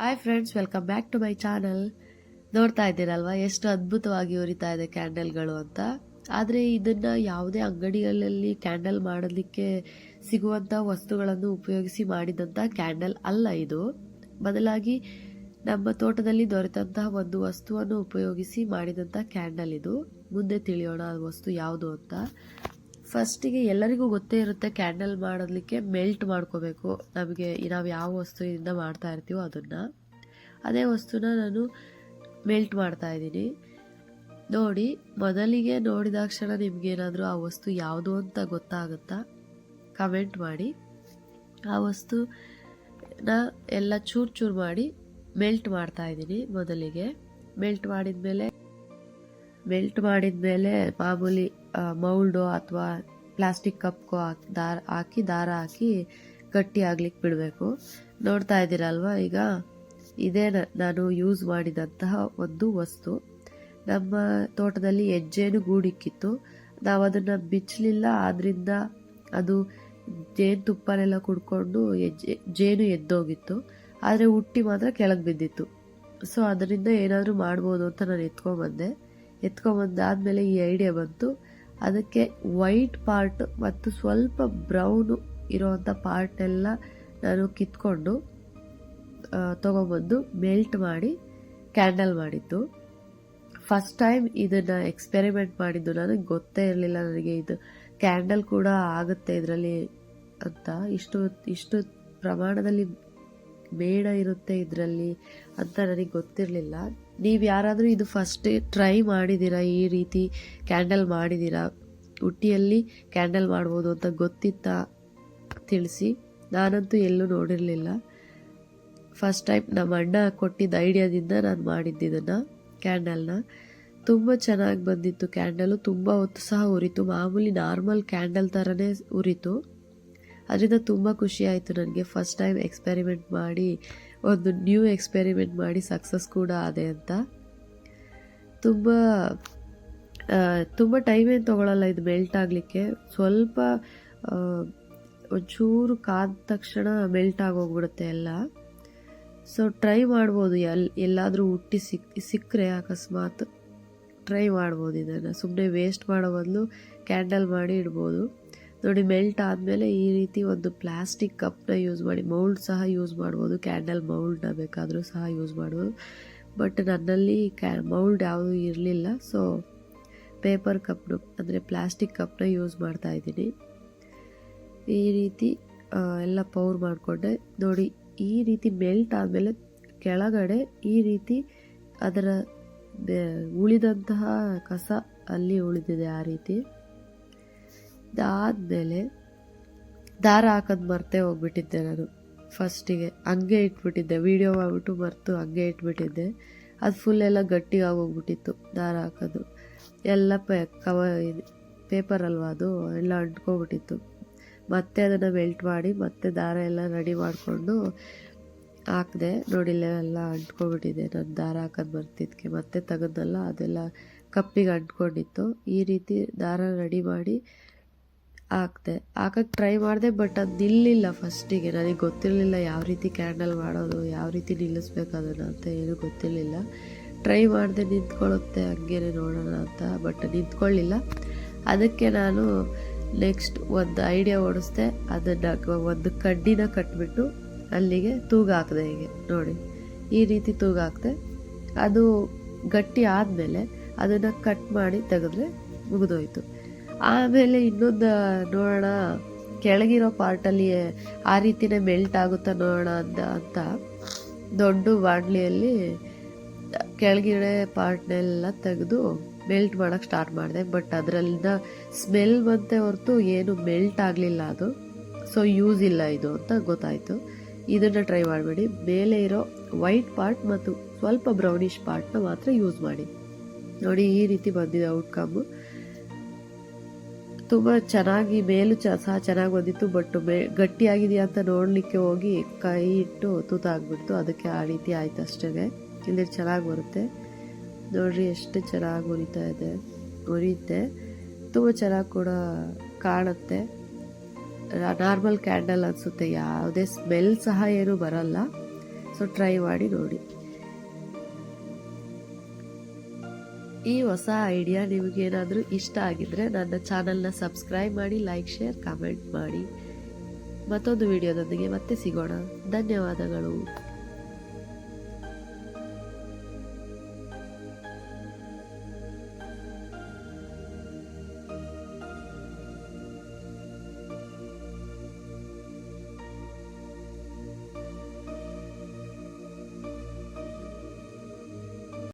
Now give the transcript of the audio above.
Hi friends welcome back to my channel ನೋಡ್ತಾ ಇದ್ದೀರಲ್ವಾ? ಎಷ್ಟು ಅದ್ಭುತವಾಗಿ ಉರಿತಾ ಇದೆ ಕ್ಯಾಂಡಲ್ಗಳು ಅಂತ. ಆದರೆ ಇದನ್ನು ಯಾವುದೇ ಅಂಗಡಿಗಳಲ್ಲಿ ಕ್ಯಾಂಡಲ್ ಮಾಡಲಿಕ್ಕೆ ಸಿಗುವಂಥ ವಸ್ತುಗಳನ್ನು ಉಪಯೋಗಿಸಿ ಮಾಡಿದಂಥ ಕ್ಯಾಂಡಲ್ ಅಲ್ಲ ಇದು. ಬದಲಾಗಿ ನಮ್ಮ ತೋಟದಲ್ಲಿ ದೊರೆತಂತಹ ಒಂದು ವಸ್ತುವನ್ನು ಉಪಯೋಗಿಸಿ ಮಾಡಿದಂಥ ಕ್ಯಾಂಡಲ್ ಇದು. ಮುಂದೆ ತಿಳಿಯೋಣ ಆ ವಸ್ತು ಯಾವುದು ಅಂತ. ಫಸ್ಟಿಗೆ ಎಲ್ಲರಿಗೂ ಗೊತ್ತೇ ಇರುತ್ತೆ ಕ್ಯಾಂಡಲ್ ಮಾಡೋದಕ್ಕೆ ಮೆಲ್ಟ್ ಮಾಡ್ಕೋಬೇಕು. ನಮಗೆ ನಾವು ಯಾವ ವಸ್ತುವಿನಿಂದ ಮಾಡ್ತಾ ಇರ್ತೀವೋ ಅದನ್ನು. ಅದೇ ವಸ್ತುನ ನಾನು ಮೆಲ್ಟ್ ಮಾಡ್ತಾ ಇದ್ದೀನಿ. ನೋಡಿ, ಮೊದಲಿಗೆ ನೋಡಿದಾಕ್ಷಣ ನಿಮಗೇನಾದರೂ ಆ ವಸ್ತು ಯಾವುದು ಅಂತ ಗೊತ್ತಾಗುತ್ತಾ? ಕಮೆಂಟ್ ಮಾಡಿ. ಆ ವಸ್ತುನ ಎಲ್ಲ ಚೂರು ಚೂರು ಮಾಡಿ ಮೆಲ್ಟ್ ಮಾಡ್ತಾ ಇದ್ದೀನಿ ಮೊದಲಿಗೆ. ಮೆಲ್ಟ್ ಮಾಡಿದ್ಮೇಲೆ ಮೆಲ್ಟ್ ಮಾಡಿದ್ಮೇಲೆ ಮಾಮೂಲಿ ಮೌಲ್ಡು ಅಥವಾ ಪ್ಲಾಸ್ಟಿಕ್ ಕಪ್ಗೋ ದಾರ, ಹಾಕಿ ದಾರ ಹಾಕಿ ಗಟ್ಟಿ ಆಗ್ಲಿಕ್ಕೆ ಬಿಡಬೇಕು. ನೋಡ್ತಾ ಇದ್ದೀರಲ್ವ? ಈಗ ಇದೇ ನಾನು ಯೂಸ್ ಮಾಡಿದಂತಹ ಒಂದು ವಸ್ತು. ನಮ್ಮ ತೋಟದಲ್ಲಿ ಹೆಜ್ಜೇನು ಗೂಡಿಕ್ಕಿತ್ತು. ನಾವು ಅದನ್ನು ಬಿಚ್ಚಲಿಲ್ಲ ಆದ್ದರಿಂದ ಅದು ಜೇನು ತುಪ್ಪನೆಲ್ಲ ಕುಡ್ಕೊಂಡು ಹೆಜ್ಜೆ, ಜೇನು ಎದ್ದೋಗಿತ್ತು. ಆದರೆ ಹುಟ್ಟಿ ಮಾತ್ರ ಕೆಳಗೆ ಬಿದ್ದಿತ್ತು. ಸೊ ಅದರಿಂದ ಏನಾದರೂ ಮಾಡ್ಬೋದು ಅಂತ ನಾನು ಎತ್ಕೊಂಬಂದೆ ಎತ್ಕೊಂಬಂದಾದ್ಮೇಲೆ ಈ ಐಡಿಯಾ ಬಂತು. ಅದಕ್ಕೆ ವೈಟ್ ಪಾರ್ಟ್ ಮತ್ತು ಸ್ವಲ್ಪ ಬ್ರೌನು ಇರೋವಂಥ ಪಾರ್ಟೆಲ್ಲ ನಾನು ಕಿತ್ಕೊಂಡು ತೊಗೊಂಬಂದು ಮೆಲ್ಟ್ ಮಾಡಿ ಕ್ಯಾಂಡಲ್ ಮಾಡಿದ್ದು. ಫಸ್ಟ್ ಟೈಮ್ ಇದನ್ನು ಎಕ್ಸ್ಪೆರಿಮೆಂಟ್ ಮಾಡಿದ್ದು. ನನಗೆ ಗೊತ್ತೇ ಇರಲಿಲ್ಲ ನನಗೆ ಇದು ಕ್ಯಾಂಡಲ್ ಕೂಡ ಆಗುತ್ತೆ ಇದರಲ್ಲಿ ಅಂತ. ಇಷ್ಟು ಇಷ್ಟು ಪ್ರಮಾಣದಲ್ಲಿ ಬೇಡ ಇರುತ್ತೆ ಇದರಲ್ಲಿ ಅಂತ ನನಗೆ ಗೊತ್ತಿರಲಿಲ್ಲ. ನೀವು ಯಾರಾದರೂ ಇದು ಫಸ್ಟ್ ಟ್ರೈ ಮಾಡಿದ್ದೀರಾ? ಈ ರೀತಿ ಕ್ಯಾಂಡಲ್ ಮಾಡಿದ್ದೀರಾ? ಉಟ್ಟಿಯಲ್ಲಿ ಕ್ಯಾಂಡಲ್ ಮಾಡ್ಬೋದು ಅಂತ ಗೊತ್ತಿತ್ತಾ? ತಿಳಿಸಿ. ನಾನಂತೂ ಎಲ್ಲೂ ನೋಡಿರಲಿಲ್ಲ. ಫಸ್ಟ್ ಟೈಮ್ ನಮ್ಮ ಅಣ್ಣ ಕೊಟ್ಟಿದ್ದ ಐಡಿಯಾದಿಂದ ನಾನು ಮಾಡಿದ್ದಿದ್ದನ್ನು ಕ್ಯಾಂಡಲ್ನ ತುಂಬ ಚೆನ್ನಾಗಿ ಬಂದಿತ್ತು ಕ್ಯಾಂಡಲು ತುಂಬ ಹೊತ್ತು ಸಹ ಉರಿತು. ಮಾಮೂಲಿ ನಾರ್ಮಲ್ ಕ್ಯಾಂಡಲ್ ಥರನೇ ಉರಿತು. ಅದರಿಂದ ತುಂಬ ಖುಷಿ ಆಯಿತು ನನಗೆ ಫಸ್ಟ್ ಟೈಮ್ ಎಕ್ಸ್ಪೆರಿಮೆಂಟ್ ಮಾಡಿ ಒಂದು ನ್ಯೂ ಎಕ್ಸ್ಪೆರಿಮೆಂಟ್ ಮಾಡಿ ಸಕ್ಸಸ್ ಕೂಡ ಆದೆ ಅಂತ. ತುಂಬ ತುಂಬ ಟೈಮ್ ಏನು ತೊಗೊಳಲ್ಲ ಇದು ಮೆಲ್ಟ್ ಆಗಲಿಕ್ಕೆ. ಸ್ವಲ್ಪ ಒಂಚೂರು ಕಾದ ತಕ್ಷಣ ಮೆಲ್ಟ್ ಆಗೋಗ್ಬಿಡುತ್ತೆ ಎಲ್ಲ. ಸೊ ಟ್ರೈ ಮಾಡ್ಬೋದು. ಎಲ್, ಎಲ್ಲಾದರೂ ಹುಟ್ಟಿ ಸಿಕ್, ಸಿಕ್ಕರೆ ಅಕಸ್ಮಾತ್ ಟ್ರೈ ಮಾಡ್ಬೋದು ಇದನ್ನು. ಸುಮ್ಮನೆ ವೇಸ್ಟ್ ಮಾಡೋ ಬದಲು ಕ್ಯಾಂಡಲ್ ಮಾಡಿ ಇಡ್ಬೋದು. ನೋಡಿ ಮೆಲ್ಟ್ ಆದಮೇಲೆ ಈ ರೀತಿ ಒಂದು ಪ್ಲಾಸ್ಟಿಕ್ ಕಪ್ನ ಯೂಸ್ ಮಾಡಿ ಮೌಲ್ಡ್ ಸಹ ಯೂಸ್ ಮಾಡ್ಬೋದು. ಕ್ಯಾಂಡಲ್ ಮೌಲ್ಡ್ನ ಬೇಕಾದರೂ ಸಹ ಯೂಸ್ ಮಾಡ್ಬೋದು. ಬಟ್ ನನ್ನಲ್ಲಿ ಕ್ಯಾ ಮೌಲ್ಡ್ ಯಾವುದೂ ಇರಲಿಲ್ಲ. ಸೊ ಪೇಪರ್ ಕಪ್ನು ಅಂದರೆ ಪ್ಲಾಸ್ಟಿಕ್ ಕಪ್ನ ಯೂಸ್ ಮಾಡ್ತಾ ಇದ್ದೀನಿ. ಈ ರೀತಿ ಎಲ್ಲ ಪೌರ್ ಮಾಡಿಕೊಂಡೆ. ನೋಡಿ, ಈ ರೀತಿ ಮೆಲ್ಟ್ ಆದಮೇಲೆ ಕೆಳಗಡೆ ಈ ರೀತಿ ಅದರ ಉಳಿದಂತಹ ಕಸ ಅಲ್ಲಿ ಉಳಿದಿದೆ ಆ ರೀತಿ. ಇದಾದಮೇಲೆ ದಾರ ಹಾಕೋದು ಮರ್ತೇ ಹೋಗ್ಬಿಟ್ಟಿದ್ದೆ ನಾನು ಫಸ್ಟಿಗೆ. ಹಂಗೆ ಇಟ್ಬಿಟ್ಟಿದ್ದೆ. ವಿಡಿಯೋ ಮಾಡಿಬಿಟ್ಟು ಮರೆತು ಹಂಗೆ ಇಟ್ಬಿಟ್ಟಿದ್ದೆ. ಅದು ಫುಲ್ ಎಲ್ಲ ಗಟ್ಟಿಯಾಗಿ ಹೋಗ್ಬಿಟ್ಟಿತ್ತು ದಾರ ಹಾಕೋದು. ಎಲ್ಲ ಪೇ, ಕವ ಪೇಪರ್ ಅಲ್ವಾ ಅದು? ಎಲ್ಲ ಅಂಟ್ಕೊಬಿಟ್ಟಿತ್ತು. ಮತ್ತೆ ಅದನ್ನು ಮೆಲ್ಟ್ ಮಾಡಿ ಮತ್ತೆ ದಾರ ಎಲ್ಲ ರೆಡಿ ಮಾಡಿಕೊಂಡು ಹಾಕಿದೆ. ನೋಡಿಲ್ಲ ಎಲ್ಲ ಅಂಟ್ಕೊಬಿಟ್ಟಿದೆ ನಾನು ದಾರ ಹಾಕೋದು ಬರ್ತಿದ್ದಕ್ಕೆ ಮತ್ತೆ ತೆಗೆದಲ್ಲ ಅದೆಲ್ಲ ಕಪ್ಪಿಗೆ ಅಂಟ್ಕೊಂಡಿತ್ತು. ಈ ರೀತಿ ದಾರ ರೆಡಿ ಮಾಡಿ ಹಾಕ್ದೆ ಹಾಕಕ್ಕೆ ಟ್ರೈ ಮಾಡಿದೆ ಬಟ್ ಅದು ನಿಲ್ಲಿಲ್ಲ ಫಸ್ಟಿಗೆ ನನಗೆ ಗೊತ್ತಿರಲಿಲ್ಲ ಯಾವ ರೀತಿ ಕ್ಯಾಂಡಲ್ ಮಾಡೋದು, ಯಾವ ರೀತಿ ನಿಲ್ಲಿಸ್ಬೇಕು ಅದನ್ನು ಅಂತ ಏನೂ ಗೊತ್ತಿರಲಿಲ್ಲ. ಟ್ರೈ ಮಾಡಿದೆ ನಿಂತ್ಕೊಳ್ಳುತ್ತೆ, ಹಂಗೇನೆ ನೋಡೋಣ ಅಂತ ಬಟ್ ನಿಂತ್ಕೊಳ್ಳಿಲ್ಲ. ಅದಕ್ಕೆ ನಾನು ನೆಕ್ಸ್ಟ್ ಒಂದು ಐಡಿಯಾ ಓಡಿಸ್ದೆ. ಅದನ್ನು ಒಂದು ಕಡ್ಡಿನ ಕಟ್ಬಿಟ್ಟು ಅಲ್ಲಿಗೆ ತೂಗು ಹಾಕಿದೆ ಹೀಗೆ, ನೋಡಿ. ಈ ರೀತಿ ತೂಗ ಅದು ಗಟ್ಟಿ ಆದಮೇಲೆ ಅದನ್ನು ಕಟ್ ಮಾಡಿ ತೆಗೆದ್ರೆ ಮುಗಿದೋಯ್ತು. ಆಮೇಲೆ ಇನ್ನೊಂದು ನೋಡೋಣ, ಕೆಳಗಿರೋ ಪಾರ್ಟಲ್ಲಿ ಆ ರೀತಿನೇ ಮೆಲ್ಟ್ ಆಗುತ್ತಾ ನೋಡೋಣ ಅಂತ ಅಂತ ದೊಡ್ಡ ಬಾಣಲಿಯಲ್ಲಿ ಕೆಳಗಿಡೆ ಪಾರ್ಟ್ನೆಲ್ಲ ತೆಗೆದು ಮೆಲ್ಟ್ ಮಾಡೋಕ್ಕೆ ಸ್ಟಾರ್ಟ್ ಮಾಡಿದೆ. ಬಟ್ ಅದರಲ್ಲಿಂದ ಸ್ಮೆಲ್ ಬಂತೆ ಹೊರತು ಏನು ಮೆಲ್ಟ್ ಆಗಲಿಲ್ಲ ಅದು. ಸೊ ಯೂಸ್ ಇಲ್ಲ ಇದು ಅಂತ ಗೊತ್ತಾಯಿತು. ಇದನ್ನು ಟ್ರೈ ಮಾಡಬೇಡಿ. ಮೇಲೆ ಇರೋ ವೈಟ್ ಪಾರ್ಟ್ ಮತ್ತು ಸ್ವಲ್ಪ ಬ್ರೌನಿಷ್ ಪಾರ್ಟ್ನ ಮಾತ್ರ ಯೂಸ್ ಮಾಡಿ. ನೋಡಿ ಈ ರೀತಿ ಬಂದಿದೆ ಔಟ್ಕಮ್ಮು ತುಂಬ ಚೆನ್ನಾಗಿ ಮೇಲು ಚ ಸಹ ಚೆನ್ನಾಗಿ ಬಂದಿತ್ತು ಬಟ್ ಮೇ ಗಟ್ಟಿಯಾಗಿದೆಯಾ ಅಂತ ನೋಡಲಿಕ್ಕೆ ಹೋಗಿ ಕೈ ಇಟ್ಟು ತೂತಾಗ್ಬಿಡ್ತು. ಅದಕ್ಕೆ ಆ ರೀತಿ ಆಯ್ತು ಅಷ್ಟೇ ಇಲ್ಲಿ ಚೆನ್ನಾಗಿ ಬರುತ್ತೆ. ನೋಡ್ರಿ ಎಷ್ಟು ಚೆನ್ನಾಗಿ ಉರಿತಾ ಇದೆ. ಉರಿಯುತ್ತೆ. ತುಂಬ ಚೆನ್ನಾಗಿ ಕೂಡ ಕಾಣುತ್ತೆ. ನಾರ್ಮಲ್ ಕ್ಯಾಂಡಲ್ ಅನಿಸುತ್ತೆ. ಯಾವುದೇ ಸ್ಮೆಲ್ ಸಹ ಏನು ಬರಲ್ಲ. ಸೊ ಟ್ರೈ ಮಾಡಿ ನೋಡಿ. ಈ ಹೊಸ ಐಡಿಯಾ ನಿಮಗೇನಾದರೂ ಇಷ್ಟ ಆಗಿದ್ರೆ ನನ್ನ ಚಾನಲ್ನ ಸಬ್ಸ್ಕ್ರೈಬ್ ಮಾಡಿ ಲೈಕ್ ಶೇರ್ ಕಾಮೆಂಟ್ ಮಾಡಿ. ಮತ್ತೊಂದು ವಿಡಿಯೋದೊಂದಿಗೆ ಮತ್ತೆ ಸಿಗೋಣ. ಧನ್ಯವಾದಗಳು.